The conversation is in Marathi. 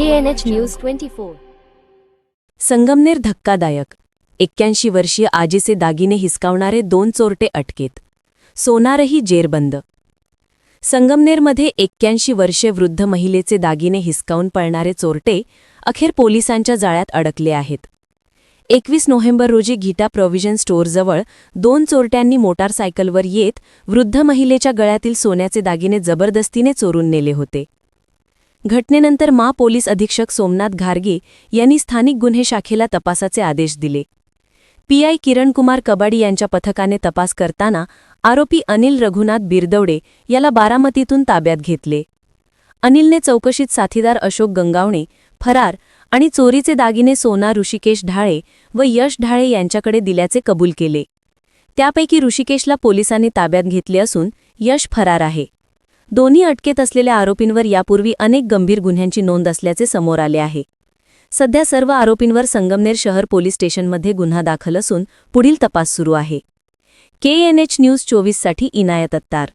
KNH News 24. संगमनेर धक्कादायक. एक्क्याऐंशी वर्षीय आजीचे दागिने हिसकावणारे दोन चोरटे अटकेत. सोनारही जेरबंद. संगमनेरमध्ये एक्क्याऐंशी वर्षे वृद्ध महिलेचे दागिने हिसकावून पळणारे चोरटे अखेर पोलिसांच्या जाळ्यात अडकले आहेत. एकवीस नोव्हेंबर रोजी गीटा प्रॉव्हिजन स्टोअरजवळ दोन चोरट्यांनी मोटारसायकलवर येत वृद्ध महिलेच्या गळ्यातील सोन्याचे दागिने जबरदस्तीने चोरून नेले होते. घटनेनंतर मा पोलीस अधीक्षक सोमनाथ घारगे यांनी स्थानिक गुन्हे शाखेला तपासाचे आदेश दिले. पीआय किरणकुमार कबाडी यांच्या पथकाने तपास करताना आरोपी अनिल रघुनाथ बिरदवडे याला बारामतीतून ताब्यात घेतले. अनिलने चौकशीत साथीदार अशोक गंगावणे फरार आणि चोरीचे दागिने सोना ऋषिकेश ढाळे व यश ढाळे यांच्याकडे दिल्याचे कबूल केले. त्यापैकी ऋषिकेशला पोलिसांनी ताब्यात घेतले असून यश फरार आहे. दोन्ही अटकेत असलेल्या आरोपींवर यापूर्वी अनेक गंभीर गुन्ह्यांची नोंद असल्याचे समोर आले आहे. सध्या सर्व आरोपींवर संगमनेर शहर पोलीस स्टेशनमध्ये गुन्हा दाखल असून पुढील तपास सुरू आहे. केएनएच न्यूज चोवीससाठी इनायत अत्तार.